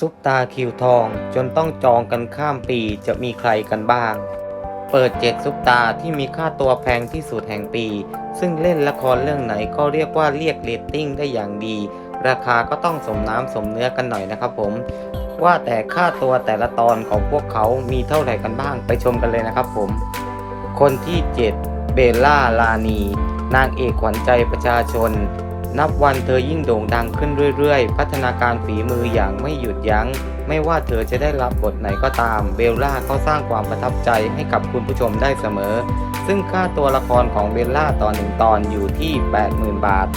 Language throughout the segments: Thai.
ซุปตาคิวทองจนต้องจองกันข้ามปีจะมีใครกันบ้าง เปิดเจ็ดซุปตาที่มีค่าตัวแพงที่สุดแห่งปี ซึ่งเล่นละครเรื่องไหนก็เรียกว่าเรียกเรตติ้งได้อย่างดี ราคาก็ต้องสมน้ำสมเนื้อกันหน่อยนะครับผม ว่าแต่ค่าตัวแต่ละตอนของพวกเขามีเท่าไหร่กันบ้างไปชมกันเลยนะครับผม คนที่ 7 เบลล่าลานี นางเอกขวัญใจประชาชน นับวันเธอยิ่งโด่งดังขึ้นเรื่อยๆ พัฒนาการฝีมืออย่างไม่หยุดยัง้ง ไม่ว่าเธอจะได้รับบทไหนก็ตาม เบลล่าก็สร้างความประทับใจให้กับคุณผู้ชมได้เสมอ ซึ่งค่าตัวละครของเบลล่าตอนหนึ่งตอนอยู่ที่ 80,000 บาท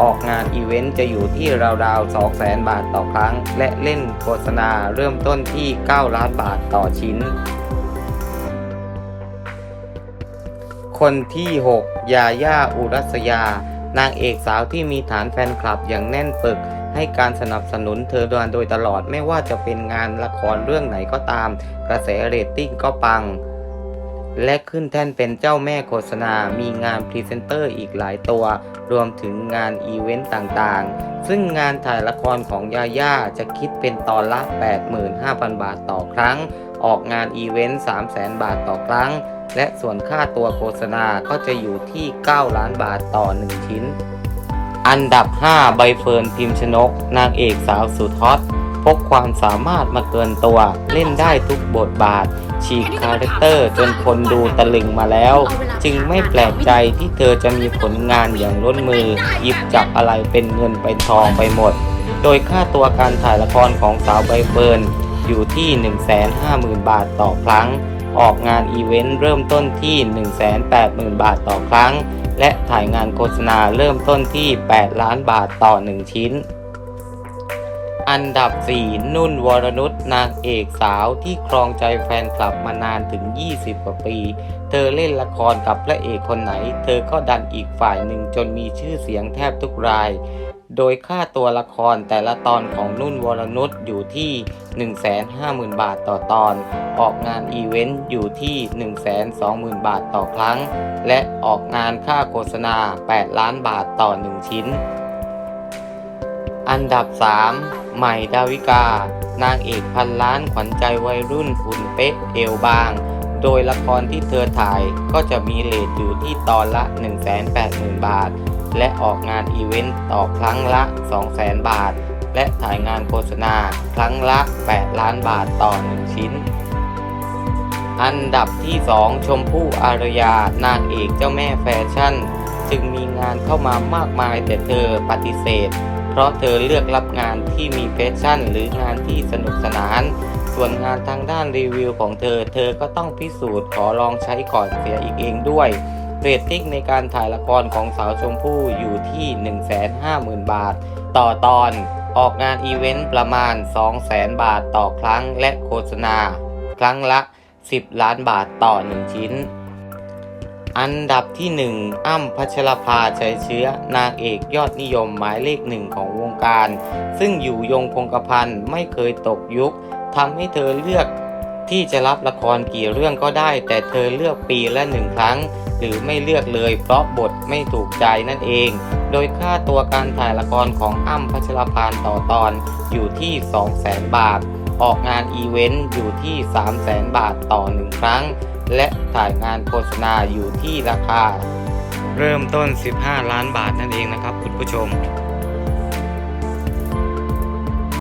ออกงานอีเวนต์จะอยู่ที่ราวๆ 200,000 บาทต่อครั้ง และเล่นโฆษณาเริ่มต้นที่ 9 ล้านบาทต่อชิ้น คนที่ 6 ยาย่าอุรัสยา นางเอกสาวที่มีฐานแฟนคลับอย่างแน่นปึก ให้การสนับสนุนเธอโดยตลอดไม่ว่าจะเป็นงานละครเรื่องไหนก็ตาม กระแสเรตติ้งก็ปัง และขึ้นแท่นเป็นเจ้าแม่โฆษณา มีงานพรีเซนเตอร์อีกหลายตัว รวมถึงงานอีเวนต์ต่างๆ ซึ่งงานถ่ายละครของยาย่าจะคิดเป็นตอนละ 85,000 บาทต่อครั้ง ออกงานอีเวนต์300,000 บาทต่อครั้ง และส่วนค่าตัวโฆษณาก็จะอยู่ที่ 9 ล้านบาทต่อ 1 ชิ้น อันดับ 5 ใบเฟิร์นพิมชนก นางเอกสาวสุดฮอตพกความสามารถมาเกินตัว เล่นได้ทุกบทบาท ฉีกคาแรคเตอร์จนคนดูตะลึงมาแล้ว จึงไม่แปลกใจที่เธอจะมีผลงานอย่างล้นมือ หยิบจับอะไรเป็นเงินเป็นทองไปหมด โดยค่าตัวการถ่ายละครของสาวใบเฟิร์นอยู่ที่ 150,000 บาทต่อครั้ง ออกงานอีเวนต์เริ่มต้นที่ 180,000 บาทต่อครั้ง และถ่ายงานโฆษณาเริ่มต้นที่ 8 ล้านบาทต่อ 1 ชิ้น อันดับ 4 นุ่นวรนุชนางเอกสาวที่ครองใจแฟนคลับมานานถึง 20 กว่าปี เธอเล่นละครกับพระเอกคนไหน เธอก็ดันอีกฝ่ายหนึ่งจนมีชื่อเสียงแทบทุกราย โดยค่าตัวละครแต่ละตอนของนุ่นวรนุชอยู่ที่ 150,000 บาทต่อตอน ออกงานอีเวนต์อยู่ที่ 120,000 บาทต่อครั้ง และออกงานค่าโฆษณา 8 ล้านบาทต่อ 1 ชิ้น อันดับ 3 ใหม่ดาวิกา นางเอกพันล้านขวัญใจวัยรุ่นหุ่นเป๊ะเอวบาง โดยละครที่เธอถ่ายก็จะมีเลทอยู่ที่ตอนละ 180,000 บาท และออกงานอีเวนต์ต่อครั้งละ 200,000 บาท และถ่ายงานโฆษณาครั้งละ 8 ล้านบาทต่อ 1 ชิ้น อันดับที่ 2 ชมพู่อารยานางเอกเจ้าแม่แฟชั่น จึงมีงานเข้ามามากมายแต่เธอปฏิเสธ เพราะเธอเลือกรับงานที่มีแฟชั่น หรืองานที่สนุกสนาน ส่วนงานทางด้านรีวิวของเธอ เธอก็ต้องพิสูจน์ขอลองใช้ก่อนเสียอีกเองด้วย เรตติ้งในการถ่ายละครของสาวชมพู่อยู่ที่ 150,000 บาท ต่อตอนออกงานอีเวนต์ประมาณ 200,000 บาทต่อครั้งและโฆษณา ครั้งละ 10 ล้านบาทต่อ 1 ชิ้น อันดับที่ 1 อ้ำพัชรภาชัยเชื้อนางเอกยอดนิยมหมายเลขหนึ่งของวงการ ซึ่งอยู่ยงคงกระพันไม่เคยตกยุค ทำให้เธอเลือกที่จะรับละครกี่เรื่องก็ได้ แต่เธอเลือกปีละหนึ่งครั้ง หรือไม่เลือกเลยเพราะบทไม่ถูกใจนั่นเอง โดยค่าตัวการถ่ายละครของอ้ำพัชรพานต่อตอนอยู่ที่ 200,000 บาท ออกงานอีเวนต์อยู่ที่ 300,000 บาทต่อ1ครั้ง และถ่ายงานโฆษณาอยู่ที่ราคา เริ่มต้น 15 ล้านบาทนั่นเองนะครับคุณผู้ชม